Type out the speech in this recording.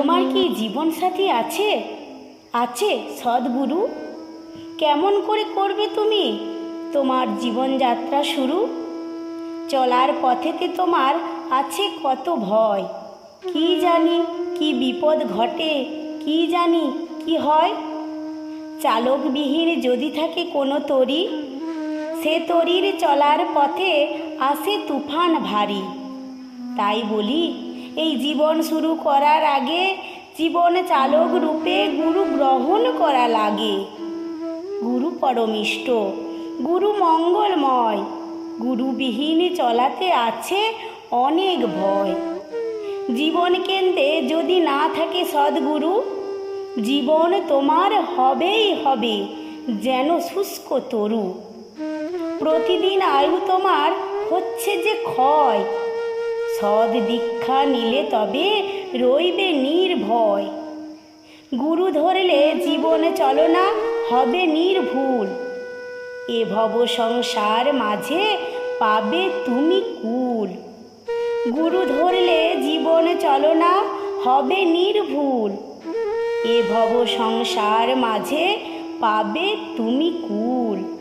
তোমার কি জীবনসাথী আছে? আছে, সদ্গুরু? কেমন করে করবে তুমি? তোমার জীবনযাত্রা শুরু? চলার পথেতে তোমার আছে কত ভয়? কি জানি কি বিপদ ঘটে, কি জানি কি হয়? চালকবিহীন যদি থাকে কোনো তরি, সে তরির চলার পথে আসে তুফান ভারী। তাই বলি এই জীবন শুরু করার আগে জীবন চালক রূপে গুরু গ্রহণ করা লাগে। গুরু পরমিষ্ট, গুরু মঙ্গলময়, গুরুবিহীন চলাতে আছে অনেক ভয়। জীবন কেন্দ্রে যদি না থাকে সদ্গুরু, জীবন তোমার হবেই হবে যেন শুষ্ক তরু। প্রতিদিন আয়ু তোমার হচ্ছে যে ক্ষয় সদ দীক্ষা নিলে তবে রইবে নির্ভয়। গুরু ধরলে জীবনে চলনা হবে নির্ভুল। এ ভব সংসার মাঝে পাবে তুমি কুল। গুরু ধরলে জীবনে চলনা হবে নির্ভুল। এ ভব সংসার মাঝে পাবে তুমি কুল।